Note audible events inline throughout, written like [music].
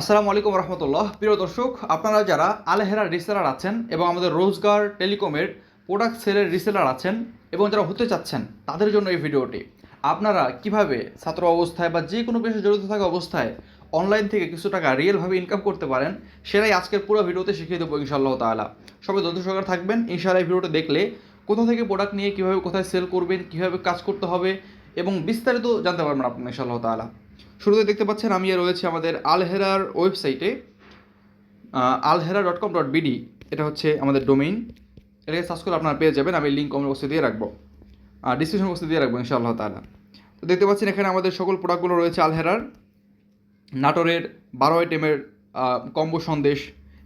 আসসালামু আলাইকুম রহমতুল্লাহ। প্রিয় দর্শক, আপনারা যারা আলহেরা রিসেলার আছেন এবং আমাদের রোজগার টেলিকমের প্রোডাক্ট সেলের রিসেলার আছেন এবং যারা হতে চাচ্ছেন, তাদের জন্য এই ভিডিওটি। আপনারা কীভাবে ছাত্র অবস্থায় বা যে কোনো পেশায় জড়িত থাকা অবস্থায় অনলাইন থেকে কিছু টাকা রিয়েলভাবে ইনকাম করতে পারেন, সেটাই আজকের পুরো ভিডিওতে শিখিয়ে দেবো ইনশাআল্লাহ তাআলা। সবাই দর্শক সহকারে থাকবেন, ইনশাআল্লাহ এই ভিডিওটা দেখলে কোথা থেকে প্রোডাক্ট নিয়ে কীভাবে কোথায় সেল করবেন, কীভাবে কাজ করতে হবে এবং বিস্তারিত জানতে পারবেন আপনি ইনশাআল্লাহ তাআলা। শুরুতে দেখতে পাচ্ছেন আমি রয়েছে আমাদের আলহেরার ওয়েবসাইটে Alhera dot com dot BD এটা হচ্ছে আমাদের ডোমেইন এটাকে সার্চ করে আপনারা পেয়ে যাবেন, আমি লিঙ্ক কমেন্ট বক্সে দিয়ে রাখব। আর ডিসক্রিপশন বক্সে দিয়ে রাখব, ইনশাআল্লাহ তাআলা। তো দেখতে পাচ্ছেন এখানে আমাদের সকল প্রোডাক্টগুলো রয়েছে আলহেরার। নাটোরের বারো আইটেমের কম্বো সন্দেশ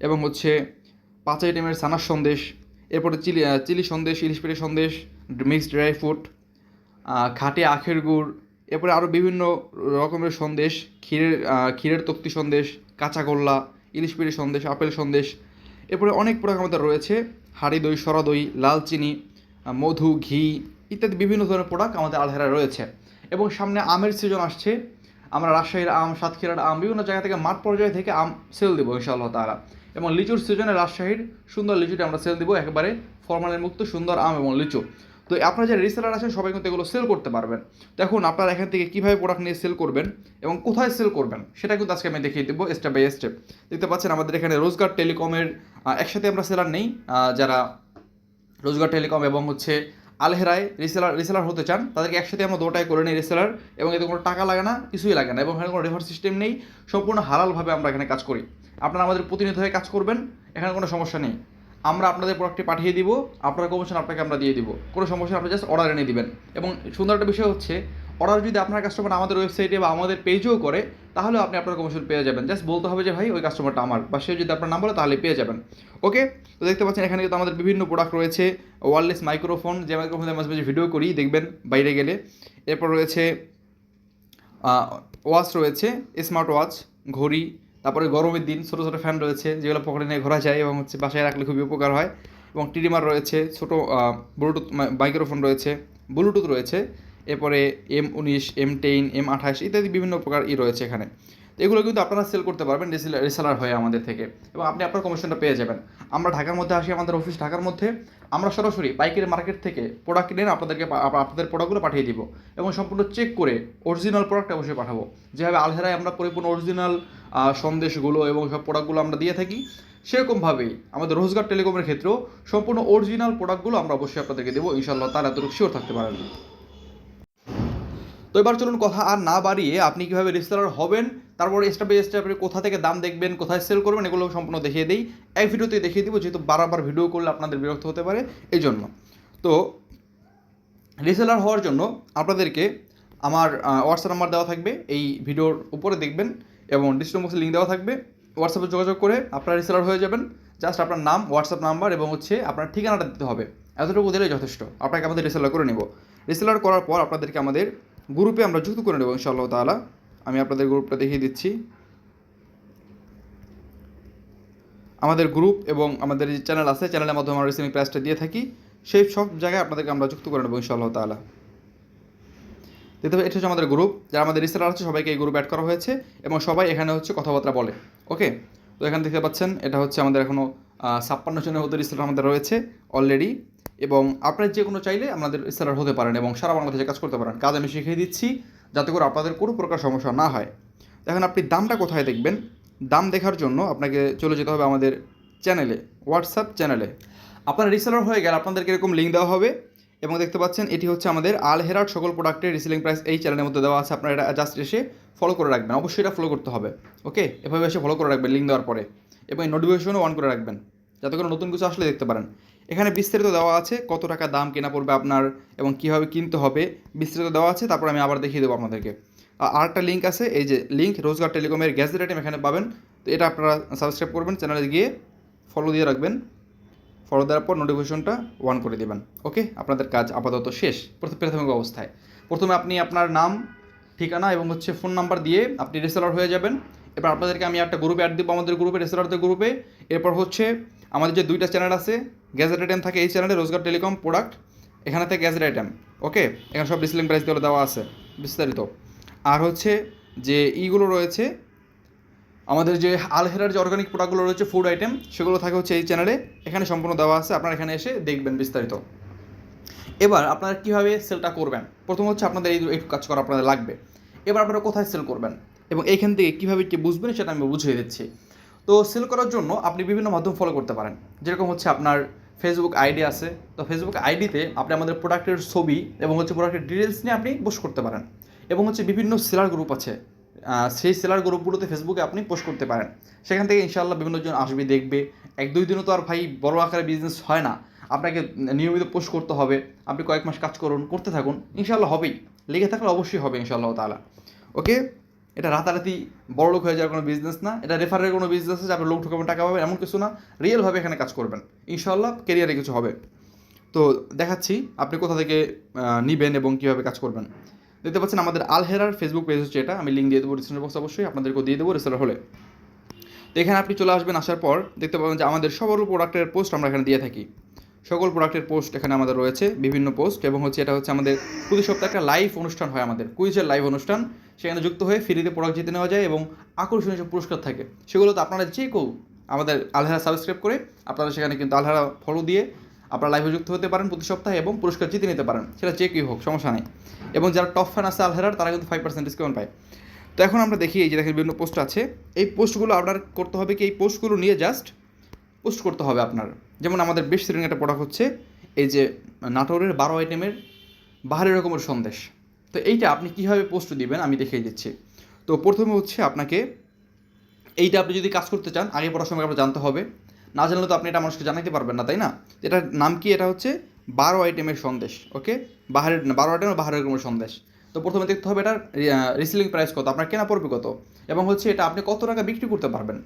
এবং হচ্ছে পাঁচ আইটেমের সানার সন্দেশ, এরপরে চিলি চিলি সন্দেশ, ইলিশ পেটে সন্দেশ মিক্সড ড্রাই ফ্রুট খাটে আখের গুড় এরপরে আরও বিভিন্ন রকমের সন্দেশ, ক্ষীরের ক্ষীরের তক্তি সন্দেশ কাঁচা গোল্লা ইলিশ পিড়ি সন্দেশ, আপেল সন্দেশ। এরপরে অনেক প্রোডাক্ট আমাদের রয়েছে, হাঁড়ি দই, সরা দই, লাল চিনি মধু, ঘি ইত্যাদি বিভিন্ন ধরনের প্রোডাক্ট আমাদের আলহেরায় রয়েছে। এবং সামনে আমের সিজন আসছে, আমরা রাজশাহীর আম, সাতক্ষীরার আম, বিভিন্ন জায়গা থেকে মাঠ পর্যায়ে থেকে আম সেল দেবো ইনশাআল্লাহ তাআলা। এবং লিচুর সিজনে রাজশাহীর সুন্দর লিচুটা আমরা সেল দেবো একেবারে ফরমালিন মুক্ত সুন্দর আম এবং লিচু। তো আপনারা যারা রিসেলার আছেন, সবাই কিন্তু এগুলো সেল করতে পারবেন। দেখুন, আপনারা এখান থেকে কীভাবে প্রোডাক্ট নিয়ে সেল করবেন এবং কোথায় সেল করবেন, সেটা কিন্তু আজকে আমি দেখিয়ে দেবো স্টেপ বাই স্টেপ দেখতে পাচ্ছেন, আমাদের এখানে রোজগার টেলিকমের একসাথে আমরা সেলার নেই। যারা রোজগার টেলিকম এবং হচ্ছে আলহেরায় রিসেলার রিসেলার হতে চান, তাদেরকে একসাথে আমরা দুটাই করে নিই রিসেলার এবং এতে কোনো টাকা লাগে না, কিছুই লাগে না এবং এখানে কোনো রেফার সিস্টেম নেই। সম্পূর্ণ হালালভাবে আমরা এখানে কাজ করি। আপনারা আমাদের প্রতিনিধি হয়ে কাজ করবেন, এখানে কোনো সমস্যা নেই। আমরা আপনাদের প্রোডাক্টটি পাঠিয়ে দিব, আপনার কমিশন আপনাকে আমরা দিয়ে দিব। কোনো সমস্যা আপনি জাস্ট অর্ডার এনে দিবেন। এবং সুন্দর একটা বিষয় হচ্ছে অর্ডার যদি আপনার কাস্টমার আমাদের ওয়েবসাইটে বা আমাদের পেজেও করে, তাহলে আপনি আপনার কমিশন পেয়ে যাবেন। জাস্ট বলতে হবে যে, ভাই, ওই কাস্টমারটা আমার। বা সে যদি আপনার নাম বলে, তাহলে পেয়ে যাবেন। ওকে তো দেখতে পাচ্ছেন, এখানে কিন্তু আমাদের বিভিন্ন প্রোডাক্ট রয়েছে। ওয়ারলেস মাইক্রোফোন যে মাইক্রোফোনের মাঝে মাঝে ভিডিও করি, দেখবেন বাইরে গেলে। এরপর রয়েছে ওয়াচ রয়েছে স্মার্ট ওয়াচ ঘড়ি তারপরে গরমের দিন, ছোটো ছোটো ফ্যান রয়েছে, যেগুলো পকেটে নিয়ে ঘোরা যায় এবং হচ্ছে বাসায় রাখলে খুবই উপকার হয়। এবং টিডিমার রয়েছে, ছোটো ব্লুটুথ মাইক্রোফোন রয়েছে ব্লুটুথ রয়েছে, এরপরে এম উনিশ এম টেন এম আঠাশ ইত্যাদি বিভিন্ন প্রকার ই রয়েছে এখানে। তো এগুলো কিন্তু আপনারা সেল করতে পারবেন রিসেলার হয়ে আমাদের থেকে। এবং আপনি আপনার কমিশনটা পেয়ে যাবেন। আমরা ঢাকার মধ্যে আসি, আমাদের অফিস ঢাকার মধ্যে, আমরা সরাসরি পাইকারি মার্কেট থেকে প্রোডাক্ট কিনে আপনাদেরকে আপনাদের প্রোডাক্টগুলো পাঠিয়ে দিব। এবং সম্পূর্ণ চেক করে অরিজিনাল প্রোডাক্ট অবশ্যই পাঠাবো। যেভাবে আলহেরায় আমরা পরিপূর্ণ অরিজিনাল সন্দেশগুলো এবং সব প্রোডাক্টগুলো আমরা দিয়ে থাকি। সেরকমভাবেই আমাদের রোজগার টেলিকমের ক্ষেত্রেও সম্পূর্ণ অরিজিনাল প্রোডাক্টগুলো আমরা অবশ্যই আপনাদেরকে দেবো। ইনশাল্লাহ তার এতটুকু শিওর থাকতে পারেন। তো এবার চলুন কথা আর না বাড়িয়ে আপনি কীভাবে রিসেলার হবেন, তারপরে স্টেপ বাই স্টেপ কোথা থেকে দাম দেখবেন, কোথায় সেল করবেন, এগুলো সম্পূর্ণ দেখিয়ে দিই। এক ভিডিওতে দেখিয়ে দিব, যেহেতু বারবার ভিডিও করলে আপনাদের বিরক্ত হতে পারে এই জন্য তো রিসেলার হওয়ার জন্য আপনাদেরকে আমার হোয়াটসঅ্যাপ নাম্বার দেওয়া থাকবে, এই ভিডিওর উপরে দেখবেন। এবং ডিসক্রিপশন বক্সে লিঙ্ক দেওয়া থাকবে। হোয়াটসঅ্যাপে যোগাযোগ করে আপনারা রিসেলার হয়ে যাবেন। জাস্ট আপনার নাম হোয়াটসঅ্যাপ নাম্বার এবং হচ্ছে আপনার ঠিকানাটা দিতে হবে। এতটুকু দিলেই যথেষ্ট। আপনাকে আমাদের রিসেলার করে নেব। রিসেলার করার পর আপনাদেরকে আমাদের গ্রুপে আমরা যুক্ত করে নেব ইনশাআল্লাহ তাআলা। আমি আপনাদের গ্রুপটা দেখিয়ে দিচ্ছি। আমাদের গ্রুপ এবং আমাদের যে চ্যানেল আছে চ্যানেলের মাধ্যমে আমরা রিসেলিং প্রাইসটা দিয়ে থাকি। সেই সব জায়গায় আপনাদেরকে আমরা যুক্ত করে নেব ইনশাআল্লাহ তাআলা। দেখতে পাবেন এটা হচ্ছে আমাদের গ্রুপ যারা আমাদের রিসেলার আছে, সবাইকে এই গ্রুপ অ্যাড করা হয়েছে এবং সবাই এখানে হচ্ছে কথাবার্তা বলে ওকে তো এখানে দেখতে পাচ্ছেন, এটা হচ্ছে আমাদের এখনও ছাপ্পান্ন জনের মতো রিসেলার আমাদের রয়েছে অলরেডি এবং আপনারা যে কোনো চাইলে আমাদের রিসেলার হতে পারেন এবং সারা বাংলাদেশে কাজ করতে পারেন। কাজ আমি শিখিয়ে দিচ্ছি, যাতে করে আপনাদের কোনো প্রকার সমস্যা না হয়। এখন আপনি দামটা কোথায় দেখবেন? দাম দেখার জন্য আপনাকে চলে যেতে হবে আমাদের চ্যানেলে হোয়াটসঅ্যাপ চ্যানেলে আপনারা রিসেলার হয়ে গেলে আপনাদেরকে এরকম লিঙ্ক দেওয়া হবে। এবং দেখতে পাচ্ছেন, এটি হচ্ছে আমাদের আল হেরার সকল প্রোডাক্টের রিসেলিং প্রাইস এই চ্যানেলের মধ্যে দেওয়া আছে। আপনারা এটা জাস্ট এসে ফলো করে রাখবেন। অবশ্যই এটা ফলো করতে হবে। ওকে এভাবে এসে ফলো করে রাখবেন লিঙ্ক দেওয়ার পরে। এবং এই নোটিফিকেশনও অন করে রাখবেন। যাতে করে নতুন কিছু আসলে দেখতে পারেন। এখানে বিস্তারিত দেওয়া আছে কত টাকা দাম কেনা পড়বে আপনার এবং কীভাবে কিনতে হবে। বিস্তারিত দেওয়া আছে, তারপর আমি আবার দেখিয়ে দেবো আপনাদেরকে। আর আরেকটা লিঙ্ক আছে, এই যে লিঙ্ক রোজগার টেলিকমের গ্যাস রেটিম এখানে পাবেন। তো এটা আপনারা সাবস্ক্রাইব করবেন চ্যানেলে গিয়ে ফলো দিয়ে রাখবেন। ফলো দেওয়ার পর নোটিফিকেশনটা অন করে দেবেন। ওকে আপনাদের কাজ আপাতত শেষ। প্রথম প্রাথমিক অবস্থায়। প্রথমে আপনি আপনার নাম, ঠিকানা এবং হচ্ছে ফোন নাম্বার দিয়ে আপনি রেসেলার হয়ে যাবেন। এবার আপনাদেরকে আমি একটা গ্রুপে অ্যাড দেবো আমাদের গ্রুপে রেসেলারদের গ্রুপে এরপর হচ্ছে আমাদের যে দুইটা চ্যানেল আছে গ্যাজেট আইটেম থাকে এই চ্যানেলে রোজগার টেলিকম প্রোডাক্ট এখানে থাকে গ্যাজেট আইটেম ওকে এখানে সব রিসেলিং প্রাইস দেওয়া আছে, বিস্তারিত। আর হচ্ছে যে ইগুলো রয়েছে আমাদের যে আলহেরার যে অর্গানিক প্রোডাক্টগুলো রয়েছে ফুড আইটেম সেগুলো থাকে হচ্ছে এই চ্যানেলে এখানে সম্পূর্ণ দেওয়া আছে, আপনারা এখানে এসে দেখবেন বিস্তারিত। এবার আপনারা কীভাবে সেলটা করবেন? প্রথম হচ্ছে আপনাদের এই একটু কাজ করা আপনাদের লাগবে। এবার আপনারা কোথায় সেল করবেন? এবং এইখান থেকে কীভাবে কি বুঝবেন, সেটা আমি বুঝিয়ে দিচ্ছি। তো সেল করার জন্য আপনি বিভিন্ন মাধ্যম ফলো করতে পারেন। যেরকম হচ্ছে আপনার ফেসবুক আইডি আছে। তো ফেসবুক আইডিতে আপনি আমাদের প্রোডাক্টের ছবি এবং হচ্ছে প্রোডাক্টের ডিটেলস নিয়ে আপনি পোস্ট করতে পারেন। এবং হচ্ছে বিভিন্ন সেলার গ্রুপ আছে। সেই সেলার গ্রুপগুলোতে ফেসবুকে আপনি পোস্ট করতে পারেন। সেখান থেকে ইনশাআল্লাহ বিভিন্ন জন আসবে, দেখবে। এক দুই দিনও তো আর ভাই বড় আকারে বিজনেস হয় না। আপনাকে নিয়মিত পোস্ট করতে হবে। আপনি কয়েক মাস কাজ করুন, করতে থাকুন। ইনশাআল্লাহ হবেই। লেগে থাকলে অবশ্যই হবে ইনশাআল্লাহ তাআলা। ওকে? এটা রাতারাতি বড় লোক হয়ে যাওয়ার কোনো বিজনেস না। এটা রেফারের কোনো বিজনেস আছে আপনি লোক ঠকাবেন, টাকা পাবেন, এমন কিছু না। রিয়েলভাবে এখানে কাজ করবেন। ইনশাআল্লাহ কেরিয়ারে কিছু হবে। তো দেখাচ্ছি আপনি কোথা থেকে নিবেন এবং কীভাবে কাজ করবেন। দেখতে পাচ্ছেন আমাদের আলহেরার ফেসবুক পেজ হচ্ছে এটা। আমি লিঙ্ক দিয়ে দেবো ডিসক্রিপশন বক্স অবশ্যই, আপনাদেরকেও দিয়ে দেবো রিসেলার হলে। এখানে আপনি চলে আসবেন, আসার পর দেখতে পাবেন যে আমাদের সকল প্রোডাক্টের পোস্ট আমরা এখানে দিয়ে থাকি। সকল প্রোডাক্টের পোস্ট এখানে আমাদের রয়েছে, বিভিন্ন পোস্ট এবং হচ্ছে এটা হচ্ছে আমাদের প্রতি সপ্তাহে একটা লাইভ অনুষ্ঠান হয় আমাদের, কুইজের লাইভ অনুষ্ঠান। সেখানে যুক্ত হয়ে ফ্রিতে প্রোডাক্ট জিতে নেওয়া যায় এবং আকর্ষণীয় সব পুরস্কার থাকে। সেগুলো তো আপনারা যে কেউ আমাদের আলহারা সাবস্ক্রাইব করে, আপনারা সেখানে কিন্তু আলহারা ফলো দিয়ে আপনারা লাইভে যুক্ত হতে পারেন প্রতি সপ্তাহে এবং পুরস্কার জিতে নিতে পারেন। সেটা যে কেউ হোক, সমস্যা নেই। এবং যারা টপ ফ্যান আছে আলহেরার, তারা কিন্তু ফাইভ পার্সেন্ট ডিসকাউন্ট পায়। তো এখন আমরা দেখি, এই যে দেখেন বিভিন্ন পোস্ট আছে। এই পোস্টগুলো আপনার করতে হবে কি, এই পোস্টগুলো নিয়ে জাস্ট পোস্ট করতে হবে আপনার। যেমন আমাদের বেশ সেলিং একটা প্রোডাক্ট হচ্ছে, এই যে নাটোরের বারো আইটেমের বাহারি রকমের সন্দেশ। তো এইটা আপনি কীভাবে পোস্ট দিবেন, আমি দেখিয়ে দিচ্ছি। তো প্রথমে হচ্ছে আপনাকে, এইটা আপনি যদি কাজ করতে চান, আগে পড়ার সময় আপনার জানতে হবে। না জানলে তো আপনি এটা মানুষকে জানাতে পারবেন না, তাই না? এটার নাম কি? এটা হচ্ছে বারো আইটেমের সন্দেশ, ওকে? বাহারের বারো আইটেমের বাহারি রকমের সন্দেশ। তো প্রথমে দেখতে হবে এটার রিসেলিং প্রাইস কত, আপনার কেনা পড়বে কত? এবং হচ্ছে এটা আপনি কত টাকা বিক্রি করতে পারবেন?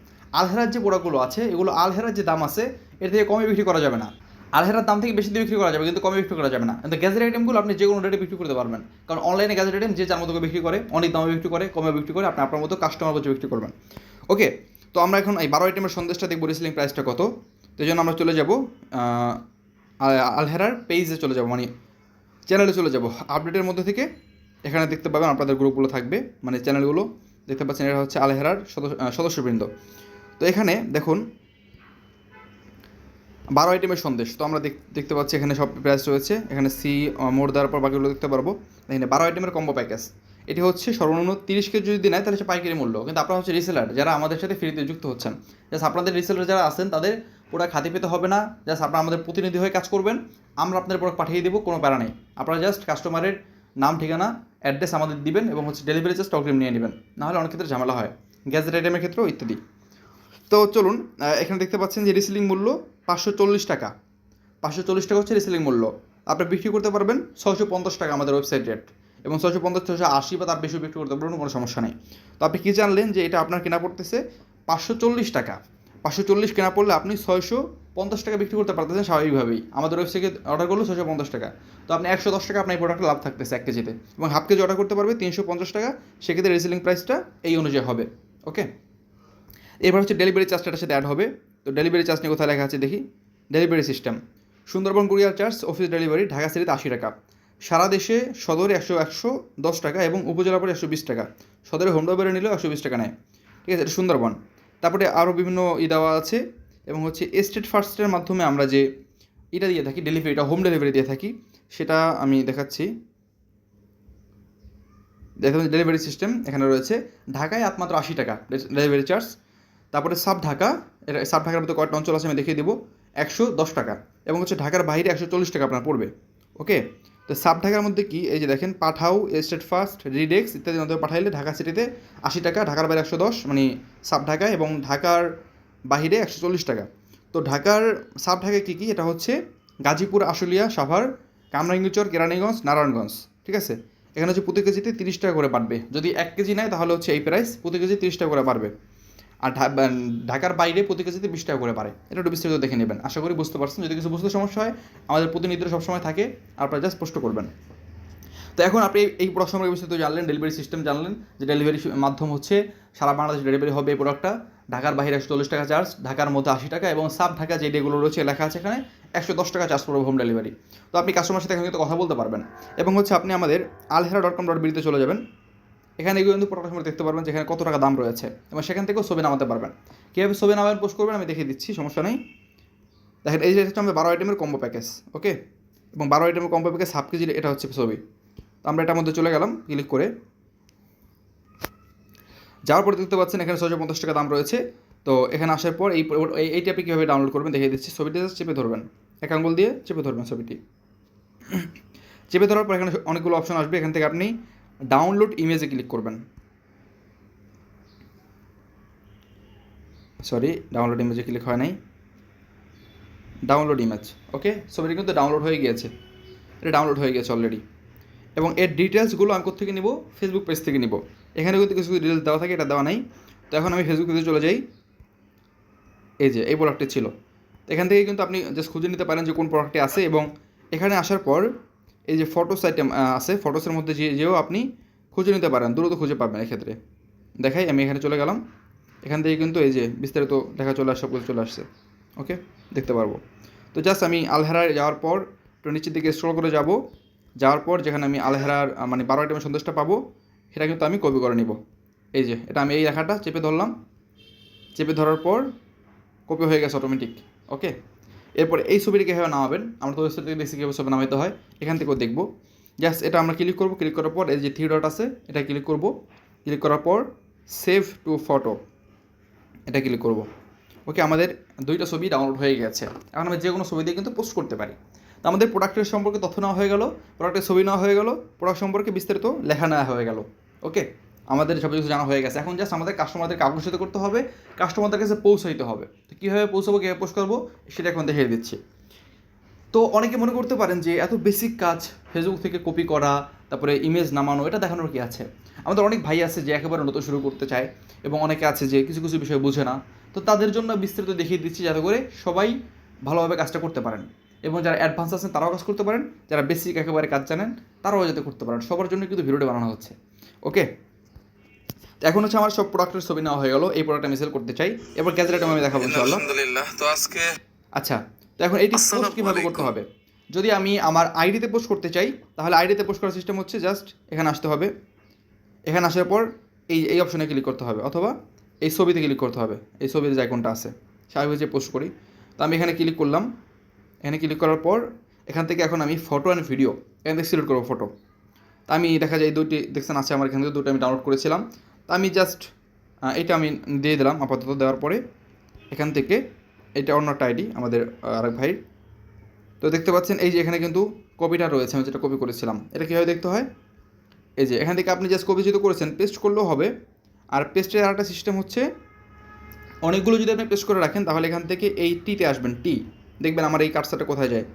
আলহেরার যে প্রোডাক্টগুলো আছে, এগুলো আলহেরার যে দাম আছে, এর থেকে কমে বিক্রি করা যাবে না। আলহেরার দাম থেকে বেশি দিয়ে বিক্রি করা যাবে, কিন্তু কমে বিক্রি করা যাবে না। কিন্তু গ্যাজেট আইটেমগুলো আপনি যে কোনো রেটে বিক্রি করতে পারবেন। কারণ অনলাইনে গ্যাজেট আইটেম যে যার মতো বিক্রি করে, অনেক দামে বিক্রি করে কমে বিক্রি করে, আপনি আপনার মতো কাস্টমার বিক্রি করবেন। ওকে তো আমরা এখন এই বারো আইটেমের সন্দেশটা দেখব রিসেলিং প্রাইসটা কত। তো এই জন্য আমরা চলে যাব আলহেরার পেজে চলে যাব মানে চ্যানেলে চলে যাব। আপডেটের মধ্যে থেকে এখানে দেখতে পাবেন আপনাদের গ্রুপগুলো থাকবে মানে চ্যানেলগুলো দেখতে পাচ্ছেন এটা হচ্ছে আলহেরার সদস্য সদস্যবৃন্দ। তো এখানে দেখুন, বারো আইটেমের সন্দেশ। তো আমরা দেখতে পাচ্ছি এখানে সব প্রাইস রয়েছে। এখানে সি মোড় দেওয়ার পর বাকিগুলো দেখতে পারব। এখানে বারো আইটেমের কম্বো প্যাকেজ এটি হচ্ছে সর্বনিম্ন তিরিশ কেজি যদি নেয়, তাহলে হচ্ছে পাইকারি মূল্য। কিন্তু আপনারা হচ্ছে রিসেলার যারা আমাদের সাথে ফ্রিতে যুক্ত হচ্ছেন। জাস্ট আপনাদের রিসেলার যারা আছেন, তাদের পুরো খাতে পেতে হবে না। জাস্ট আপনারা আমাদের প্রতিনিধি হয়ে কাজ করবেন। আমরা আপনাদের প্রোডাক্ট পাঠিয়ে দেবো, কোনো প্যারা নেই। আপনারা জাস্ট কাস্টমারের নাম, ঠিকানা অ্যাড্রেস আমাদের দিবেন এবং হচ্ছে ডেলিভারি চার্জ অগ্রিম নিয়ে নেবেন। নাহলে অনেক ক্ষেত্রে ঝামেলা হয়। গ্যাজেট আইটেমের ক্ষেত্রেও ইত্যাদি। তো চলুন এখানে দেখতে পাচ্ছেন যে রিসেলিং মূল্য পাঁচশো চল্লিশ টাকা। পাঁচশো চল্লিশ টাকা হচ্ছে রিসেলিং মূল্য। আপনি বিক্রি করতে পারবেন ছশো পঞ্চাশ টাকা আমাদের ওয়েবসাইট রেট এবং ছয়শো পঞ্চাশ, ছয়শো আশি বা তার বেশি বিক্রি করতে পারবেন, কোনো সমস্যা নেই। তো আপনি কী জানলেন যে এটা আপনার কেনা পড়তেছে পাঁচশো চল্লিশ টাকা? পাঁচশো চল্লিশ কেনা পড়লে আপনি ছয়শো পঞ্চাশ টাকা বিক্রি করতে পারতেছেন স্বাভাবিকভাবেই। আমাদের ওয়েবসাইটে অর্ডার করল ছয়শো পঞ্চাশ টাকা। তো আপনি একশো দশ টাকা আপনার এই প্রোডাক্টে লাভ থাকতেছে এক কেজিতে। এবং হাফ কেজি অর্ডার করতে পারবে তিনশো পঞ্চাশ টাকা, সেক্ষেত্রে রিসেলিং প্রাইসটা এই অনুযায়ী হবে। ওকে এবার হচ্ছে ডেলিভারি চার্জটা সাথে অ্যাড হবে। তো ডেলিভারি চার্জ নিয়ে কোথায় লেখা আছে দেখি? Delivery system Sundarban courier charge office delivery Dhaka সিটিতে আশি টাকা। সারা দেশে সদরে একশো একশো দশ টাকা এবং উপজেলা পরে একশো বিশ টাকা। সদরে হোম ডেলিভারি নিলেও একশো বিশ টাকা নেয়। ঠিক আছে, এটা সুন্দরবন। তারপরে আরও বিভিন্ন ই দেওয়া আছে এবং হচ্ছে এস্টেট ফার্স্টের মাধ্যমে আমরা যে এটা দিয়ে থাকি ডেলিভারিটা হোম ডেলিভারি দিয়ে থাকি, সেটা আমি দেখাচ্ছি। দেখুন ডেলিভারি সিস্টেম এখানে রয়েছে। ঢাকায় একমাত্র আশি টাকা ডেলিভারি চার্জ তারপরে সাব ঢাকা, এটা সাব ঢাকার মধ্যে কয়েকটা অঞ্চল আছে, আমি দেখিয়ে দেবো। একশো দশ টাকা এবং হচ্ছে ঢাকার বাইরে একশো চল্লিশ টাকা আপনার পড়বে। ওকে? তো সাব ঢাকার মধ্যে কি? এই যে দেখেন, পাঠাও স্টেট ফার্স্ট রিডেক্স ইত্যাদির মাধ্যমে পাঠাইলে ঢাকা সিটিতে আশি টাকা, ঢাকার বাইরে একশো দশ মানে সাব ঢাকা এবং ঢাকার বাইরে একশো চল্লিশ টাকা। তো ঢাকার সাব ঢাকায় কী কী? এটা হচ্ছে গাজীপুর আশুলিয়া সাভার কামরাঙ্গিচর কেরানীগঞ্জ, নারায়ণগঞ্জ, ঠিক আছে? এখানে হচ্ছে প্রতি কেজিতে তিরিশ টাকা করে বাড়বে। যদি এক কেজি নেয় তাহলে হচ্ছে এই প্রাইস প্রতি কেজি তিরিশ টাকা করে বাড়বে। আর ঢাকার বাইরে প্রতি কেজিতে বিশ টাকা করে পারে। এটা একটু বিস্তারিত দেখে নেবেন। আশা করি বুঝতে পারছেন। যদি কিছু বুঝতে সমস্যা হয়, আমাদের প্রতিনিধিরা সবসময় থাকে, আপনারা জাস্ট স্পষ্ট করবেন। তো এখন আপনি এই প্রোডাক্ট সম্পর্কে বিস্তারিত জানলেন ডেলিভারি সিস্টেম জানলেন, যে ডেলিভারি মাধ্যম হচ্ছে সারা বাংলাদেশ ডেলিভারি হবে এই প্রোডাক্টটা ঢাকার বাইরে একশো চল্লিশ টাকা চার্জ ঢাকার মধ্যে আশি টাকা এবং সাব ঢাকা যে ডেগুলো রয়েছে লেখা আছে এখানে, একশো দশ টাকা চার্জ পড়বে হোম ডেলিভারি তো আপনি কাস্টমার সাথে এখানে কথা বলতে পারবেন। এবং হচ্ছে আপনি আমাদের আলহেরা ডট কম ডট বিডিতে চলে যাবেন। এখানে এগুলো কিন্তু প্রোডাক্ট সম্পর্কে দেখতে পারবেন যেখানে কত টাকা দাম রয়েছে। এবং সেখান থেকেও ছবি নামাতে পারবেন। কীভাবে ছবি নামাবেন পোস্ট করবেন আমি দেখিয়ে দিচ্ছি, সমস্যা নেই। দেখেন, এই যে হচ্ছে আমাদের বারো আইটেমের কম্বো প্যাকেজ ওকে এবং বারো আইটেমের কম্বো প্যাকেজ হাফ কেজি এটা হচ্ছে ছবি। তো আমরা এটার মধ্যে চলে গেলাম ক্লিক করে। যাওয়ার পরে দেখতে পাচ্ছেন এখানে ছশো পঞ্চাশ টাকা দাম রয়েছে। তো এখানে আসার পর এই এই- এইটি আপনি কীভাবে ডাউনলোড করবেন দেখিয়ে দিচ্ছি। ছবিটি চেপে ধরবেন। এক আঙ্গুল দিয়ে চেপে ধরবেন ছবিটি। চেপে ধরার পর এখানে অনেকগুলো অপশন আসবে। এখান থেকে আপনি ডাউনলোড ইমেজে ক্লিক করবেন। সরি ডাউনলোড ইমেজে ক্লিক হয় নাই। ডাউনলোড ইমেজ ওকে ছবিটি কিন্তু ডাউনলোড হয়ে গিয়েছে। এটা ডাউনলোড হয়ে গেছে অলরেডি এবং এর ডিটেলসগুলো আমি কোথেকে নিব? ফেসবুক পেজ থেকে নিব। এখানে কিন্তু কিছু ডিটেলস দেওয়া থাকে, এটা দেওয়া নাই। তো এখন আমি ফেসবুক পেজে চলে যাই। এই যে, এই প্রোডাক্টটি ছিল। এখান থেকে কিন্তু আপনি জাস্ট খুঁজে নিতে পারেন যে কোন প্রোডাক্টটি আছে এবং এখানে আসার পর এই যে ফটোস আইটেম আছে ফটোসের মধ্যে যে যেও আপনি খুঁজে নিতে পারেন, দ্রুত খুঁজে পাবেন এক্ষেত্রে। দেখাই, আমি এখানে চলে গেলাম। এখান থেকে কিন্তু এই যে বিস্তারিত দেখা চলে আসে সব কিছু চলে আসছে। ওকে? দেখতে পারব। তো জাস্ট আমি আলহেরায় যাওয়ার পর, একটু নিচের দিকে স্ক্রল করে যাব। যাওয়ার পর যেখানে আমি আলহেরার মানে বারো আইটেমের সন্দেশটা পাবো, সেটা কিন্তু আমি কপি করে নিব। এই যে, এটা আমি এই লেখাটা চেপে ধরলাম। চেপে ধরার পর কপি হয়ে গেছে অটোমেটিক ওকে? এরপর এই ছবিটি কীভাবে নামাবেন। আমরা তো থেকে বেশি কীভাবে ছবি নামাইতে হয়। এখান থেকেও দেখব। জাস্ট এটা আমরা ক্লিক করব। ক্লিক করার পর এই যে থ্রি ডট আছে, এটা ক্লিক করব। ক্লিক করার পর সেভ টু ফটো এটা ক্লিক করব। ওকে আমাদের দুইটা ছবি ডাউনলোড হয়ে গেছে। এখন আমি যে কোনো ছবি দিয়ে কিন্তু পোস্ট করতে পারি। তো আমাদের প্রোডাক্টের সম্পর্কে তথ্য নেওয়া হয়ে গেল। প্রোডাক্টের ছবি নেওয়া হয়ে গেল। প্রোডাক্ট সম্পর্কে বিস্তারিত লেখা নেওয়া হয়ে গেল। ওকে আমাদের সব কিছু জানা হয়ে গেছে। এখন জাস্ট আমাদের কাস্টমারদেরকে আকর্ষিত করতে হবে কাস্টমারদের কাছে পৌঁছাইতে হবে। তো কীভাবে পৌঁছাবো, কীভাবে পোস্ট করব, সেটা এখন দেখিয়ে দিচ্ছি। তো অনেকে মনে করতে পারেন যে এত বেসিক কাজ ফেসবুক থেকে কপি করা, তারপরে ইমেজ নামানো, এটা দেখানোর কি আছে? আমাদের অনেক ভাই আছে যে একেবারে নতুন শুরু করতে চায় এবং অনেকে আছে যে কিছু কিছু বিষয় বোঝে না। তো তাদের জন্য বিস্তারিত দেখিয়ে দিচ্ছি যাতে করে সবাই ভালোভাবে কাজটা করতে পারেন। এবং যারা অ্যাডভান্স আছেন, তারাও কাজ করতে পারেন। যারা বেসিক একেবারে কাজ জানেন, তারাও যাতে করতে পারেন। সবার জন্য কিন্তু ভিডিওটা বানানো হচ্ছে। ওকে এখন হচ্ছে আমার সব প্রোডাক্টের ছবি নেওয়া হয়ে গেল এই প্রোডাক্ট আমি সেল করতে চাই। এবার গ্যাজেট আমি দেখাবো ইনশাআল্লাহ। আলহামদুলিল্লাহ তো আজকে আচ্ছা তো এখন এটি পোস্ট কীভাবে করতে হবে? যদি আমি আমার আইডিতে পোস্ট করতে চাই তাহলে আইডিতে পোস্ট করার সিস্টেম হচ্ছে জাস্ট এখানে আসতে হবে। এখানে আসার পর এই এই অপশনে ক্লিক করতে হবে অথবা এই ছবিতে ক্লিক করতে হবে। এই ছবির যে আইকনটা আছে স্বাভাবিক যে পোস্ট করি। তো আমি এখানে ক্লিক করলাম। এখানে ক্লিক করার পর এখান থেকে এখন আমি ফটো অ্যান্ড ভিডিও এখান থেকে সিলেক্ট করব ফটো তা আমি দেখা যায় এই দুটি দেখছেন আছে আমার এখান থেকে দুটো আমি ডাউনলোড করেছিলাম। আমি জাস্ট এটা আমি দিয়ে দিলাম আপাতত দেওয়ার পরে। এখান থেকে এটা অন্য একটা আইডি আমাদের আরেক ভাইয়ের। তো দেখতে পাচ্ছেন, এই যে এখানে কিন্তু কপিটা রয়েছে, আমি যেটা কপি করেছিলাম। এটা কীভাবে দেখতে হয়? এই যে এখান থেকে আপনি জাস্ট কপি যেহেতু করেছেন পেস্ট করলেও হবে। আর পেস্টের আরেকটা সিস্টেম হচ্ছে, অনেকগুলো যদি আপনি পেস্ট করে রাখেন, তাহলে এখান থেকে এই টিতে আসবেন টি দেখবেন আমার এই কার্সারটা কোথায় যায়।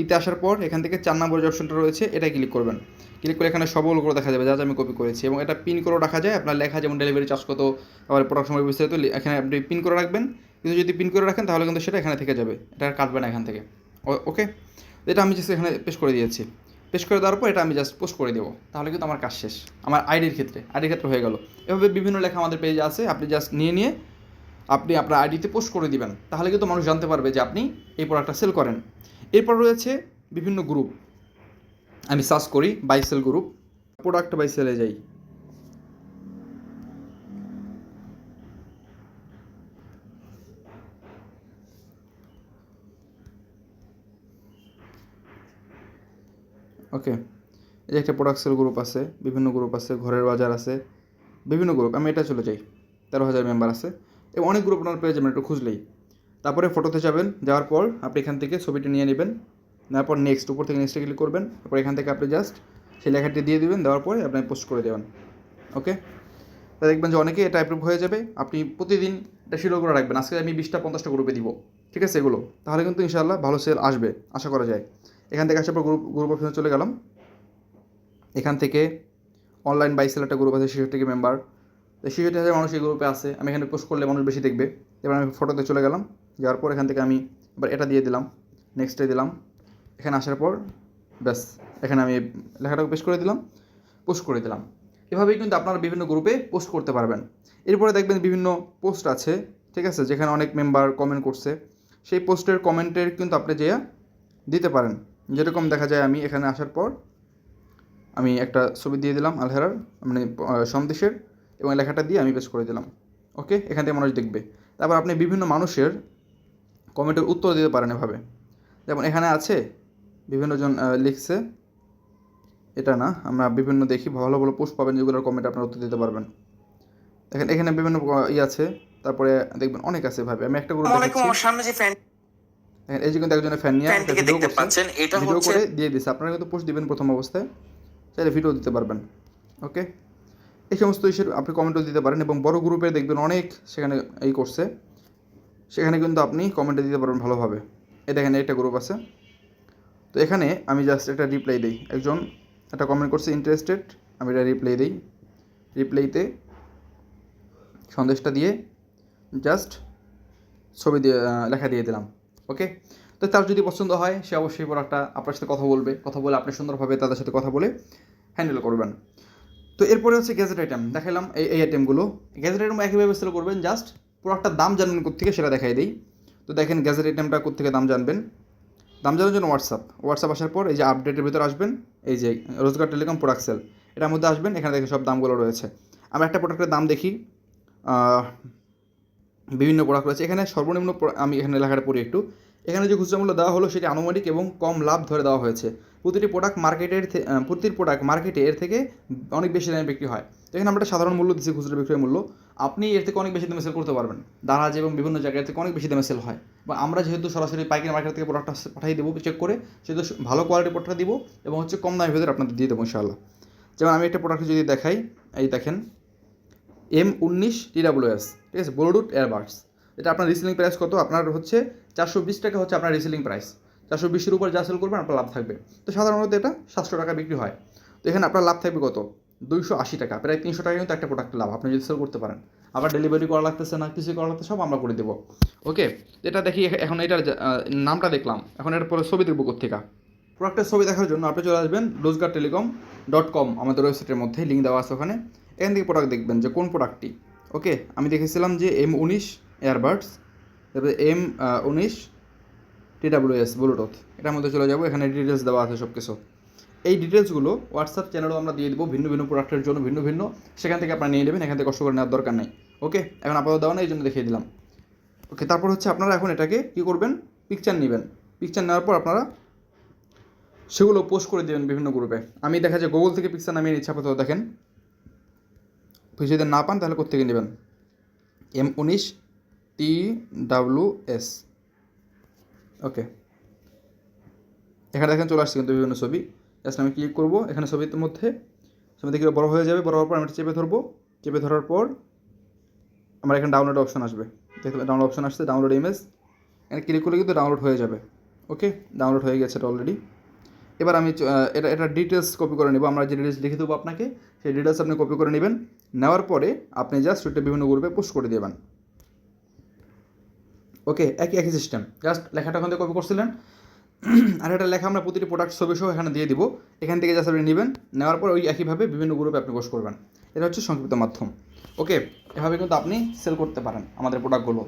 টিতে আসার পর এখান থেকে চার নম্বর যে অপশনটা রয়েছে, এটাই ক্লিক করবেন। ক্লিক করে এখানে সবল করে দেখা যাবে, যা যা আমি কপি করেছি। এবং এটা পিন করেও রাখা যায়, আপনার লেখা যেমন ডেলিভারি চার্জ কত, তারপরে প্রোডাক্ট সময় বিস্তারিত এখানে আপনি পিন করে রাখবেন। কিন্তু যদি পিন করে রাখেন, তাহলে কিন্তু সেটা এখানে থেকে যাবে। এটা কাটবে না এখান থেকে। ওকে এটা আমি জাস্ট এখানে পেস্ট করে দিয়েছি। পেস্ট করে দেওয়ার পর এটা আমি জাস্ট পোস্ট করে দেবো। তাহলে কিন্তু আমার কাজ শেষ। আমার আইডির ক্ষেত্রে আইডির ক্ষেত্রে হয়ে গেল। এভাবে বিভিন্ন লেখা আমাদের পেজে আছে। আপনি জাস্ট নিয়ে নিয়ে আপনি আপনার আইডিতে পোস্ট করে দিবেন। তাহলে কিন্তু মানুষ জানতে পারবে যে আপনি এই প্রোডাক্টটা সেল করেন। এরপর রয়েছে বিভিন্ন গ্রুপ আমি সার্চ করি বাইসেল গ্রুপ প্রোডাক্ট বাইসেলে যাই। ওকে এই যে একটা প্রোডাক্ট সেল গ্রুপ আছে, বিভিন্ন গ্রুপ আছে, ঘরের বাজার আছে, বিভিন্ন গ্রুপ আমি এটা চলে যাই। তেরো হাজার মেম্বার আছে। এবং অনেক গ্রুপ আপনার পেয়ে যাবেন, একটু খুঁজলেই। তারপরে ফটোতে যাবেন, যাওয়ার পর আপনি এখান থেকে ছবিটি নিয়ে নেবেন তারপর নেক্সট উপর থেকে নেক্সটে ক্লিক করবেন, তারপর এখান থেকে আপনি জাস্ট সেই লেখাটি দিয়ে দিবেন, দেওয়ার পরে আপনি পোস্ট করে দেবেন ওকে তা দেখবেন যে অনেকে এটা অ্যাপ্রুভ হয়ে যাবে, আপনি প্রতিদিন এটা শিডিউল করে রাখবেন, আজকে আমি বিশটা পঞ্চাশটা গ্রুপে দিব, ঠিক আছে এগুলো? তাহলে কিন্তু ইনশাআল্লাহ ভালো সেল আসবে, আশা করা যায়। এখান থেকে আসার পর গ্রুপ গ্রুপ অপশনে চলে গেলাম। এখান থেকে অনলাইন বাই সেল একটা গ্রুপ আছে শিশুটিকে মেম্বার তো শিশুটি হাজার মানুষ এই গ্রুপে আছে, আমি এখানে পোস্ট করলে মানুষ বেশি দেখবে। এবার আমি ফটোতে চলে গেলাম। যাওয়ার পর এখান থেকে আমি এবার এটা দিয়ে দিলাম নেক্সটে দিলাম। এখানে আসার পর ব্যাস, এখানে আমি লেখাটাকে পেস্ট করে দিলাম পোস্ট করে দিলাম। এভাবেই কিন্তু আপনারা বিভিন্ন গ্রুপে পোস্ট করতে পারবেন। এরপরে দেখবেন বিভিন্ন পোস্ট আছে, ঠিক আছে? যেখানে অনেক মেম্বার কমেন্ট করছে। সেই পোস্টের কমেন্টের কিন্তু আপনি যেয়ে দিতে পারেন। যেরকম দেখা যায় আমি এখানে আসার পর আমি একটা ছবি দিয়ে দিলাম আলহেরার মানে সন্দেশের, এবং লেখাটা দিয়ে আমি পেস্ট করে দিলাম। ওকে এখান থেকে মানুষ দেখবে। তারপর আপনি বিভিন্ন মানুষের কমেন্টের উত্তর দিতে পারেন এভাবে। যেমন এখানে আছে বিভিন্ন জন লিখছে এটা না আমরা বিভিন্ন দেখি ভালো ভালো পোস্ট পাবেন যেগুলোর কমেন্ট আপনারা উত্তর দিতে পারবেন। দেখেন এখানে বিভিন্ন ই আছে তারপরে দেখবেন অনেক আছে ভাবে। আমি একটা করে আসসালামু আমার সামনে যে ফ্যান দেখেন এই যে কিন্তু একজনের ফ্যান নিয়ে দেখতে পাচ্ছেন এটা ভিডিও হচ্ছে করে দিয়ে দিছে। আপনারা কিন্তু পোস্ট দিবেন প্রথম অবস্থায় চাইলে ভিডিও দিতে পারবেন। ওকে এই সমস্ত ইস্যুর আপনি কমেন্টও দিতে পারেন এবং বড় গ্রুপে দেখবেন অনেক সেখানে এই করছে। সেখানে কিন্তু আপনি কমেন্টে দিতে পারবেন ভালোভাবে। এই দেখেন একটা গ্রুপ আছে। তো এখানে আমি জাস্ট একটা রিপ্লাই দিই। একজন একটা কমেন্ট করছে ইন্টারেস্টেড আমি এটা রিপ্লাই দিই। রিপ্লাইতে সন্দেশটা দিয়ে জাস্ট ছবি দিয়ে লেখা দিয়ে দিলাম। ওকে তো তার যদি পছন্দ হয়, সে অবশ্যই প্রোডাক্টটা আপনার সাথে কথা বলবে। কথা বলে আপনি সুন্দরভাবে তাদের সাথে কথা বলে হ্যান্ডেল করবেন। তো এরপরে হচ্ছে গ্যাজেট আইটেম দেখালাম এই এই আইটেমগুলো গ্যাজেট আইটেম একইভাবে সেল করবেন জাস্ট প্রোডাক্টটার দাম জানবেন কোথেকে সেটা দেখাই দিই। তো দেখেন গ্যাজেট আইটেমটা কোথেকে দাম জানবেন। দাম জানার জন্য হোয়াটসঅ্যাপ হোয়াটসঅ্যাপ আসার পর এই যে আপডেটের ভিতরে আসবেন, এই যে রোজগার টেলিকম প্রোডাক্ট সেল এটার মধ্যে আসবেন, এখানে দেখে সব দামগুলো রয়েছে। আমরা একটা প্রোডাক্টের দাম দেখি বিভিন্ন প্রোডাক্ট রয়েছে। এখানে সর্বনিম্ন আমি এখানে লেখাটা পড়ি একটু। এখানে যে খুচরা মূল্য দেওয়া হলো সেটি আনুমানিক এবং কম লাভ ধরে দেওয়া হয়েছে। প্রতিটি প্রোডাক্ট মার্কেটের প্রতিটি প্রোডাক্ট মার্কেটে এর থেকে অনেক বেশি দামে বিক্রি হয়। তো এখানে আমরা একটা সাধারণ মূল্য দিচ্ছি খুচরো বিক্রয় মূল্য। আপনি এর থেকে অনেক বেশি দামে সেল করতে পারবেন। দারাজ এবং বিভিন্ন জায়গায় থেকে অনেক বেশি দামে সেল হয়। বা আমরা যেহেতু সরাসরি পাইকারি মার্কেট থেকে প্রোডাক্টটা পাঠিয়ে দেবো চেক করে, সেহেতু ভালো কোয়ালিটির প্রোডাক্টটা দিব এবং হচ্ছে কম দামের ভিতরে আপনাদের দিয়ে দেবো ইনশাআল্লাহ। যেমন আমি একটা প্রোডাক্ট যদি দেখাই, এই দেখেন এম উনিশ টিডাব্লিউএস ঠিক আছে? ব্লুটুথ এয়ারবাডস এটা আপনার রিসেলিং প্রাইস কত? আপনার হচ্ছে চারশো বিশ টাকা হচ্ছে আপনার রিসেলিং প্রাইস চারশো বিশের উপর যা সেল করবেন, আপনার লাভ থাকবে। তো সাধারণত এটা সাতশো টাকা বিক্রি হয়। তো এখানে আপনার লাভ থাকবে কত? দুইশো আশি টাকা, প্রায় তিনশো টাকা কিন্তু একটা প্রোডাক্ট লাভ, আপনি যদি সেল করতে পারেন। আবার ডেলিভারি করা লাগতেছে না, কিছু করা লাগতেছে, সব আমরা করে দেবো। ওকে এটা দেখি, এখন এটার নামটা দেখলাম। এখন এর পরে ছবি দেখব কোথেকা প্রোডাক্টের ছবি দেখার জন্য আপনি চলে আসবেন রোজগার টেলিকম ডট কম আমাদের ওয়েবসাইটের মধ্যে লিঙ্ক দেওয়া আছে ওখানে। এখান থেকে প্রোডাক্ট দেখবেন যে কোন প্রোডাক্টটি ওকে আমি দেখেছিলাম যে এম উনিশ এয়ারবাডস তারপরে এম উনিশ টিডাব্লিউএস ব্লুটুথ এটার মধ্যে চলে যাব, এখানে ডিটেলস দেওয়া আছে সব কিছু এই ডিটেলসগুলো হোয়াটসঅ্যাপ চ্যানেলও আমরা দিয়ে দেবো, ভিন্ন ভিন্ন প্রোডাক্টের জন্য ভিন্ন ভিন্ন। সেখান থেকে আপনারা নিয়ে নেবেন, এখান থেকে কষ্ট করে নেওয়ার দরকার নেই। ওকে এখন আপাতত দেওয়া নেই, এই জন্য দেখিয়ে দিলাম। ওকে তারপর হচ্ছে আপনারা এখন এটাকে কী করবেন? পিকচার নেবেন। পিকচার নেওয়ার পর আপনারা সেগুলো পোস্ট করে দেবেন বিভিন্ন গ্রুপে আমি দেখা যায় গুগল থেকে পিকচার নামিয়ে নিচ্ছি, আপাতত দেখেন। যদি না পান, তাহলে কোথেকে নেবেন? এম উনিশ টি ডাব্লু এস ওকে এখানে দেখেন চলে আসছে কিন্তু বিভিন্ন ছবি। জাস্ট আমি ক্লিক করব। এখানে ছবির মধ্যে ছবি দেখে বড় হয়ে যাবে? বড় হওয়ার পর আমি চেপে ধরবো। চেপে ধরার পর আমার এখানে ডাউনলোড অপশন আসবে। দেখবেন ডাউনলোড অপশন আসছে ডাউনলোড ইমেজ এখানে ক্লিক করলে কিন্তু ডাউনলোড হয়ে যাবে। ওকে ডাউনলোড হয়ে গেছে এটা অলরেডি এবার আমি এটা এটা ডিটেলস কপি করে নেব। আমরা যে ডিটেলস লিখে দেবো আপনাকে, সেই ডিটেলস আপনি কপি করে নেবেন। নেওয়ার পরে আপনি জাস্ট ওইটা বিভিন্ন গ্রুপে পোস্ট করে দেবেন। ওকে, একই একই সিস্টেম জাস্ট লেখাটা ওখান থেকে কপি করছিলেন। [clears throat] আর এটা লেখা আমরা প্রতিটি প্রোডাক্ট ছবি সহ এখানে দিয়ে দিব। এখান থেকে জাস্ট আপনি নেবেন। নেওয়ার পর ওই একইভাবে বিভিন্ন গ্রুপে আপনি পোস্ট করবেন। এটা হচ্ছে সংক্ষিপ্ত মাধ্যম। ওকে, এভাবে কিন্তু আপনি সেল করতে পারেন আমাদের প্রোডাক্টগুলো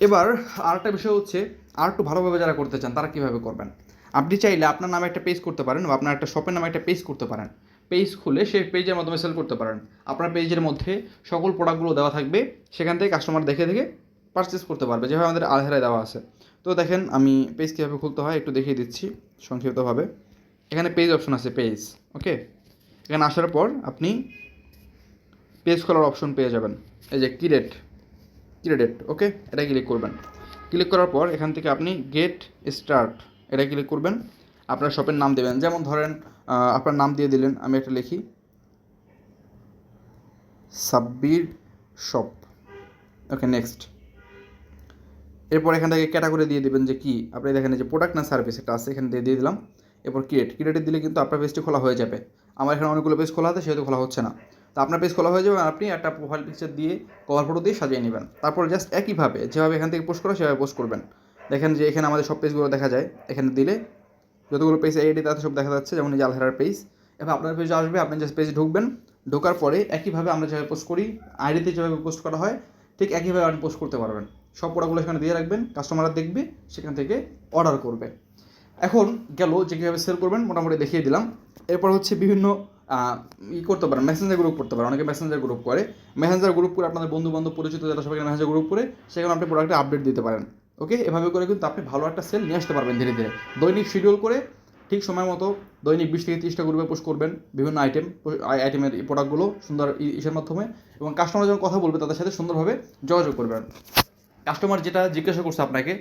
এবার আরেকটা বিষয় হচ্ছে, আর একটু ভালোভাবে যারা করতে চান, তারা কীভাবে করবেন? আপনি চাইলে আপনার নামে একটা পেজ করতে পারেন বা আপনার একটা শপের নামে একটা পেজ করতে পারেন। পেজ খুলে সেই পেজের মাধ্যমে সেল করতে পারেন। আপনার পেজের মধ্যে সকল প্রোডাক্টগুলো দেওয়া থাকবে। সেখান থেকে কাস্টমার দেখে দেখে পারচেস করতে পারবে। যেভাবে আমাদের আলহেরায় দেওয়া আছে। তো দেখেন, আমি পেজ কীভাবে খুলতে হয় একটু দেখিয়ে দিচ্ছি সংক্ষিপ্তভাবে। এখানে পেজ অপশন আছে পেজ ওকে এখানে আসার পর আপনি পেজ খোলার অপশন পেয়ে যাবেন। এই যে কিরেট ক্রেডিট ওকে এটা ক্লিক করবেন। ক্লিক করার পর এখান থেকে আপনি গেট স্টার্ট এটা ক্লিক করবেন। আপনার শপের নাম দেবেন। যেমন ধরেন আপনার নাম দিয়ে দিলেন, আমি একটা লিখি। সাব্বির শপ ওকে নেক্সট এরপর এখান থেকে ক্যাটাগরি দিয়ে দেবেন যে কি? আপনি দেখেন যে প্রোডাক্ট না সার্ভিস এটা আছে, এখানে দিয়ে দিয়ে দিলাম। এরপর ক্রিয়েট ক্রিয়েটে দিলে কিন্তু আপনার পেজটি খোলা হয়ে যাবে। আমার এখানে অনেকগুলো পেজ খোলা আছে, সেহেতু খোলা হচ্ছে না। তো আপনার পেজ খোলা হয়ে যাবে, আপনি একটা প্রোফাইল পিকচার দিয়ে কভার ফটো দিয়ে সাজিয়ে নেবেন। তারপর জাস্ট একইভাবে, যেভাবে এখান থেকে পোস্ট করা, সেভাবে পোস্ট করবেন। দেখেন যে এখানে আমাদের সব পেজগুলো দেখা যায়। এখানে দিলে যতগুলো পেজ আইডি তাতে সব দেখা যাচ্ছে, যেমন এই যে পেজ এবার আপনার পেজে আসবে, আপনি জাস্ট পেজে ঢুকবেন। ঢোকার পরে একইভাবে আমরা যেভাবে পোস্ট করি আইডিতে যেভাবে পোস্ট করা হয়, ঠিক একইভাবে আপনি পোস্ট করতে পারবেন। সব প্রোডাক্টগুলো সেখানে দিয়ে রাখবেন কাস্টমাররা দেখবে, সেখান থেকে অর্ডার করবে। এখন গেল যে কীভাবে সেল করবেন, মোটামুটি দেখিয়ে দিলাম। এরপর হচ্ছে বিভিন্ন ই করতে পারেন মেসেঞ্জার গ্রুপ করতে পারেন। অনেকে মেসেঞ্জার গ্রুপ করে। মেসেঞ্জার গ্রুপ করে আপনাদের বন্ধু বান্ধব পরিচিত যারা সবাইকে মেসেঞ্জার গ্রুপ করে, সেখানে আপনি প্রোডাক্টে আপডেট দিতে পারেন। ওকে? এভাবে করে কিন্তু আপনি ভালো একটা সেল নিয়ে আসতে পারবেন ধীরে ধীরে। দৈনিক শিডিউল করে ঠিক সময় মতো দৈনিক বিশ থেকে তিরিশটা গ্রুপে পোস্ট করবেন, বিভিন্ন আইটেম আইটেমের প্রোডাক্টগুলো সুন্দর ইসের মাধ্যমে এবং কাস্টমার যখন কথা বলবে, তাদের সাথে সুন্দরভাবে যোগাযোগ করবেন। কাস্টমার যেটা জিজ্ঞাসা করছে আপনাকে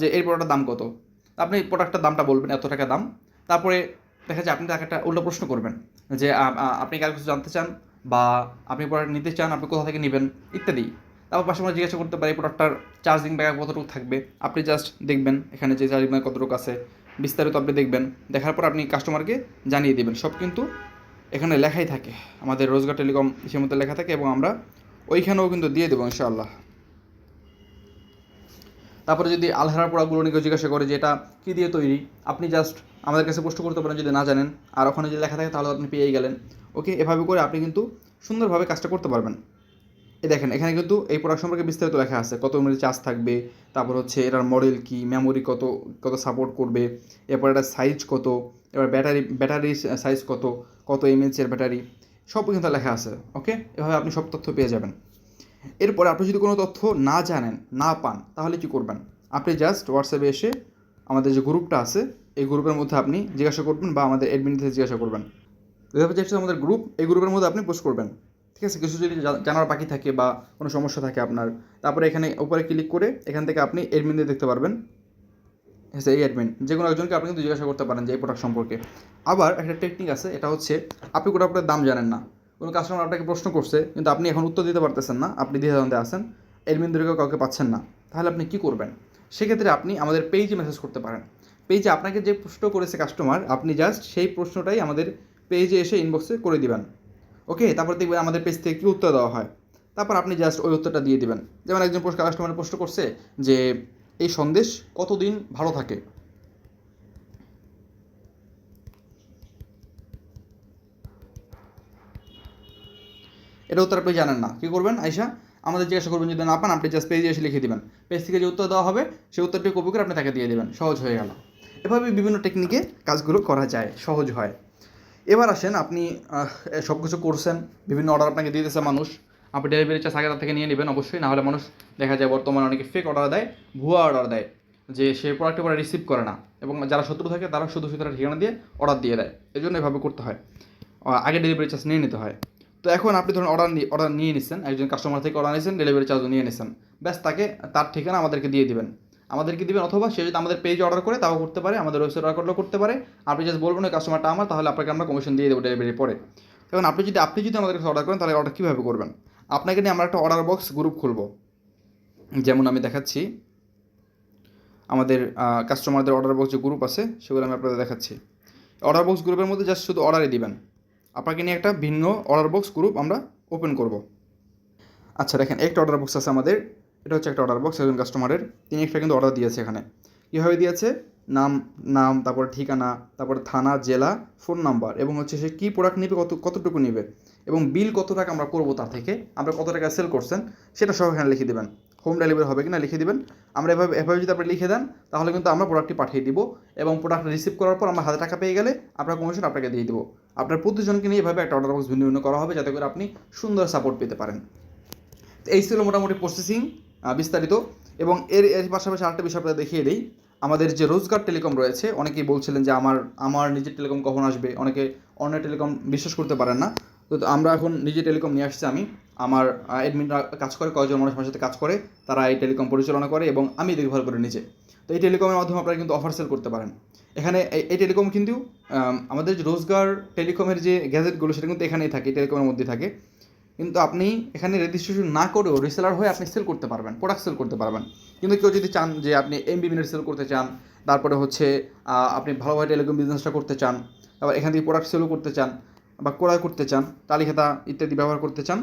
যে এই প্রোডাক্টের দাম কত? আপনি প্রোডাক্টের দামটা বলবেন, এত টাকা দাম। তারপরে দেখা যায় আপনি তাকে একটা উল্টো প্রশ্ন করবেন, যে আপনি কার কিছু জানতে চান? বা আপনি প্রোডাক্ট নিতে চান, আপনি কোথা থেকে নেবেন? ইত্যাদি। তারপর পাশে আমরা জিজ্ঞাসা করতে পারি প্রোডাক্টটার চার্জিং ব্যাকআপ কতটুকু থাকবে? আপনি জাস্ট দেখবেন, এখানে যে চার্জিং ব্যাগ কতটুকু আছে, বিস্তারিত আপনি দেখবেন। দেখার পর আপনি কাস্টমারকে জানিয়ে দেবেন। সব কিন্তু এখানে লেখাই থাকে। আমাদের রোজগার টেলিকম মধ্যে লেখা থাকে এবং আমরা ওইখানেও কিন্তু দিয়ে দেবো, ইনশাআল্লাহ। তারপরে যদি আলহারার প্রোডাক্টগুলো নিয়ে জিজ্ঞাসা করে যে এটা কী দিয়ে তৈরি, আপনি জাস্ট আমাদের কাছে প্রশ্ন করতে পারেন যদি না জানেন। আর ওখানে যদি লেখা থাকে তাহলে আপনি পেয়েই গেলেন। ওকে, এভাবে করে আপনি কিন্তু সুন্দরভাবে কাজটা করতে পারবেন। এ দেখেন, এখানে কিন্তু এই প্রোডাক্ট সম্পর্কে বিস্তারিত লেখা আছে। কত এমএল চার্জ থাকবে, তারপর হচ্ছে এটার মডেল কি মেমোরি কত কত সাপোর্ট করবে, এরপর এটার সাইজ কত, এবার ব্যাটারি ব্যাটারি সাইজ কত কত এমএচের ব্যাটারি সব কিন্তু লেখা আছে। ওকে, এভাবে আপনি সব তথ্য পেয়ে যাবেন। এরপরে আপনি যদি কোনো তথ্য না জানেন, না পান, তাহলে কি করবেন? আপনি জাস্ট হোয়াটসঅ্যাপে এসে আমাদের যে গ্রুপটা আছে, এই গ্রুপের মধ্যে আপনি জিজ্ঞাসা করবেন বা আমাদের অ্যাডমিন থেকে জিজ্ঞাসা করবেন। এভাবে যে আমাদের গ্রুপ এই গ্রুপের মধ্যে আপনি পোস্ট করবেন। ঠিক আছে? কিছু যদি জানার বাকি থাকে বা কোনো সমস্যা থাকে আপনার, তারপরে এখানে উপরে ক্লিক করে এখান থেকে আপনি অ্যাডমিনদের দেখতে পারবেন। হ্যাঁ এই অ্যাডমিন যে কোনো একজনকে আপনি কিন্তু জিজ্ঞাসা করতে পারেন যে এই প্রোডাক্ট সম্পর্কে। আবার একটা টেকনিক আছে, এটা হচ্ছে আপনি প্রোডাক্টের দাম জানেন না। কোনো কাস্টমার আপনাকে প্রশ্ন করছে, কিন্তু আপনি এখন উত্তর দিতে পারতেছেন না, আপনি দ্বিধাদ্বন্দ্বে আছেন অ্যাডমিনদেরকেও কাউকে পাচ্ছেন না, তাহলে আপনি কি করবেন? সেক্ষেত্রে আপনি আমাদের পেজে মেসেজ করতে পারেন। পেজে আপনাকে যে প্রশ্ন করেছে কাস্টমার আপনি জাস্ট সেই প্রশ্নটাই আমাদের পেজে এসে ইনবক্সে করে দিবেন। ওকে তারপর দেখবেন আমাদের পেজ থেকে কী উত্তর দেওয়া হয়। তারপর আপনি জাস্ট ওই উত্তরটা দিয়ে দিবেন। যেমন একজন কাস্টমার প্রশ্ন করছে যে, এই সন্দেশ কতদিন ভালো থাকে? এটা উত্তর আপনি জানেন না। কী করবেন আয়সা আমাদের জিজ্ঞাসা করবেন, যদি না পান, আপনি জাস্ট পেজে এসে লিখে দেবেন। পেজ থেকে যে উত্তর দেওয়া হবে, সেই উত্তরটি কপি করে আপনি তাকে দিয়ে দেবেন। সহজ হয়ে গেল। এভাবে বিভিন্ন টেকনিকে কাজগুলো করা যায়, সহজ হয়। এবার আসেন, আপনি সব কিছু করছেন, বিভিন্ন অর্ডার আপনাকে দিয়ে দিতেছে মানুষ। আপনি ডেলিভারি চার্জ আগে তার থেকে নিয়ে নেবেন, অবশ্যই। নাহলে মানুষ দেখা যায় বর্তমানে অনেকে ফেক অর্ডার দেয়, ভুয়া অর্ডার দেয়, যে সে প্রোডাক্টটি পরে রিসিভ করে না। এবং যারা শত্রু থাকে তারা শুধু শুধু ঠিকানা দিয়ে অর্ডার দিয়ে দেয়। এই জন্য এভাবে করতে হয়। আগে ডেলিভারি চার্জ নিয়ে নিতে হয়। তো এখন আপনি ধরুন অর্ডার অর্ডার নিয়ে নিচ্ছেন একজন কাস্টমার থেকে অর্ডার নিয়েছেন ডেলিভারি চার্জও নিয়ে নিচ্ছেন ব্যাস, তাকে তার ঠিকানা আমাদেরকে দিয়ে দিবেন। আমাদেরকে দিবেন অথবা সে যদি আমাদের পেজে অর্ডার করে, তাও করতে পারে, আমাদের ওয়েবসাইট অর্ডার করলেও করতে পারে। আপনি জাস্ট বলবেন, ওই কাস্টমারটা আমার, তাহলে আপনাকে আমরা কমিশন দিয়ে দেবো ডেলিভারি পরে। এখন আপনি যদি আপনি যদি আমাদের কাছে অর্ডার করেন, তাহলে অর্ডার কীভাবে করবেন? আপনাকে নিয়ে আমরা একটা অর্ডার বক্স গ্রুপ খুলবো। যেমন আমি দেখাচ্ছি, আমাদের কাস্টমারদের অর্ডার বক্স যে গ্রুপ আছে, সেগুলো আমি আপনাদের দেখাচ্ছি। অর্ডার বক্স গ্রুপের মধ্যে জাস্ট শুধু অর্ডারই দিবেন। আপনাকে নিয়ে একটা ভিন্ন অর্ডার বক্স গ্রুপ আমরা ওপেন করব। আচ্ছা দেখেন, একটা অর্ডার বক্স আছে আমাদের। এটা হচ্ছে একটা অর্ডার বক্স একজন কাস্টমারের তিনি একটা কিন্তু অর্ডার দিয়েছে এখানে। কীভাবে দিয়েছে? নাম নাম, তারপর ঠিকানা, তারপর থানা, জেলা ফোন নাম্বার এবং হচ্ছে সে কী প্রোডাক্ট নেবে, কত, কতটুকু নেবে এবং বিল কত টাকা আমরা করব তার থেকে, আমরা কত টাকা সেল করছেন, সেটা সব এখানে লিখে দেবেন। হোম ডেলিভারি হবে কিনা লিখে দেবেন। আমরা এভাবে এভাবে যদি আপনি লিখে দেন, তাহলে কিন্তু আমরা প্রোডাক্টটি পাঠিয়ে দিব এবং প্রোডাক্ট রিসিভ করার পর আমরা হাতে টাকা পেয়ে গেলে আপনার কমিশন আপনাকে দিয়ে দেবো। আপনার প্রতিজনকে নিয়ে এভাবে একটা অর্ডার বক্স ভিন্ন ভিন্ন করা হবে যাতে করে আপনি সুন্দর সাপোর্ট পেতে পারেন। তো এই ছিল মোটামুটি প্রসেসিং বিস্তারিত এবং এর এর পাশাপাশি আরেকটা বিষয় আপনাদের দেখিয়ে দিই। আমাদের যে রোজগার টেলিকম রয়েছে, অনেকেই বলছিলেন যে আমার আমার নিজের টেলিকম কখন আসবে? অনেকে অন্য টেলিকম বিশ্বাস করতে পারেন না। তো আমরা এখন নিজে টেলিকম নিয়ে আসছি আমি। আমার অ্যাডমিনরা কাজ করে, কয়েকজন মানুষ আমার সাথে কাজ করে, তারা এই টেলিকম পরিচালনা করে এবং আমি দেখভাল করে নিজে। তো এই টেলিকমের মাধ্যমে আপনারা কিন্তু অফার সেল করতে পারেন। এখানে এই- টেলিকম কিন্তু আমাদের যে রোজগার টেলিকমের যে গ্যাজেটগুলো সেটা কিন্তু এখানেই থাকে টেলিকমের মধ্যে থাকে। কিন্তু আপনি এখানে রেজিস্ট্রেশন না করেও রিসেলার হয়ে আপনি সেল করতে পারবেন প্রোডাক্ট সেল করতে পারবেন। কিন্তু কেউ যদি চান যে আপনি এমবি মিনিট সেল করতে চান, তারপরে হচ্ছে আপনি ভালোভাবে টেলিকম বিজনেসটা করতে চান তারপর এখান থেকে প্রোডাক্ট সেলও করতে চান, বা ক্রয় করতে চান তালিখাতা ইত্যাদি ব্যবহার করতে চান,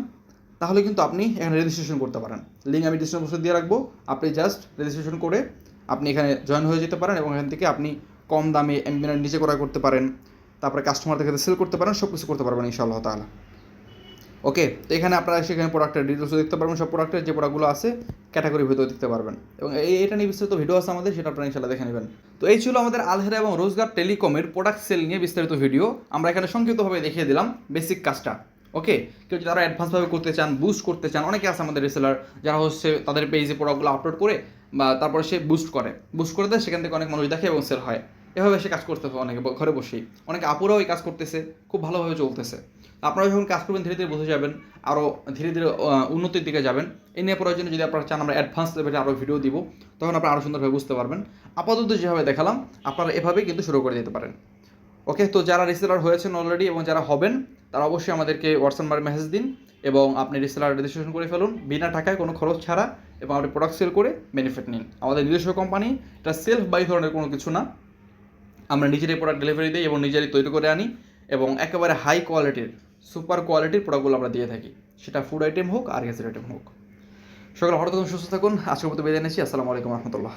তাহলে কিন্তু আপনি এখানে রেজিস্ট্রেশন করতে পারেন। লিঙ্ক আমি ডিসক্রিপশন বক্সে দিয়ে রাখব। আপনি জাস্ট রেজিস্ট্রেশন করে আপনি এখানে জয়েন হয়ে যেতে পারেন এবং এখান থেকে আপনি কম দামে এমবিনের নিচে করা করতে পারেন। তারপরে কাস্টমারদের সেল করতে পারেন সব কিছু করতে পারবেন ইনশাআল্লাহ তাআলা। ওকে তো এখানে আপনারা সেখানে প্রোডাক্টের ডিটেলস দেখতে পারবেন, সব প্রোডাক্টের যে প্রোডাক্টগুলো আছে ক্যাটাগরি ভিতরে দেখতে পারবেন। এবং এই, এটা নিয়ে বিস্তারিত ভিডিও আছে আমাদের, সেটা আপনারা ইনশাল্লাহ দেখে নেবেন। তো এই ছিল আমাদের আলহেরা এবং রোজগার টেলিকমের প্রোডাক্ট সেল নিয়ে বিস্তারিত ভিডিও আমরা এখানে সংক্ষিপ্তভাবে দেখিয়ে দিলাম বেসিক কাজটা। ওকে কেউ আরও অ্যাডভান্সভাবে করতে চান বুস্ট করতে চান, অনেকে আছে আমাদের রিসেলার যারা হচ্ছে তাদের পেজে প্রোডাক্টগুলো আপলোড করে বা তারপরে সে বুস্ট করে। বুস্ট করে দেয়, সেখান থেকে অনেক মানুষ দেখে এবং সেল হয়। এভাবে সে কাজ করতেছে অনেকে ঘরে বসেই। অনেকে আপুরাও এই কাজ করতেছে, খুব ভালোভাবে চলতেছে। আপনারা যখন কাজ করবেন, ধীরে ধীরে বুঝে যাবেন আরও ধীরে ধীরে উন্নতির দিকে যাবেন। এই নিয়ে প্রয়োজনে যদি আপনারা চান, আমরা অ্যাডভান্স লেভেলে আরও ভিডিও দিব, তখন আপনারা আরও সুন্দরভাবে বুঝতে পারবেন। আপাতত যেভাবে দেখালাম, আপনারা এভাবেই কিন্তু শুরু করে দিতে পারেন। ওকে তো যারা রিসেলার হয়েছেন অলরেডি এবং যারা হবেন, তারা অবশ্যই আমাদেরকে হোয়াটসঅ্যাপ মেসেজ দিন। এবং আপনি রিসেলার রেজিস্ট্রেশন করে ফেলুন, বিনা টাকায় কোনো খরচ ছাড়া, এবং আপনি প্রোডাক্ট সেল করে বেনিফিট নিন। আমাদের নিজস্ব কোম্পানি এটা সেলফ বাই ধরনের কোনো কিছু না। আমরা নিজেরাই প্রোডাক্ট ডেলিভারি দিই এবং নিজেরাই তৈরি করে আনি, এবং একেবারে হাই কোয়ালিটির সুপার কোয়ালিটির প্রোডাক্টগুলো আমরা দিয়ে থাকি। সেটা ফুড আইটেম হোক, আর গ্যাসের আইটেম হোক। সকালে হঠাৎ সুস্থ থাকুন। আজকের মতো বেঁধে এনেছি আসসালামু আলাইকুম রহমতুল্লাহ।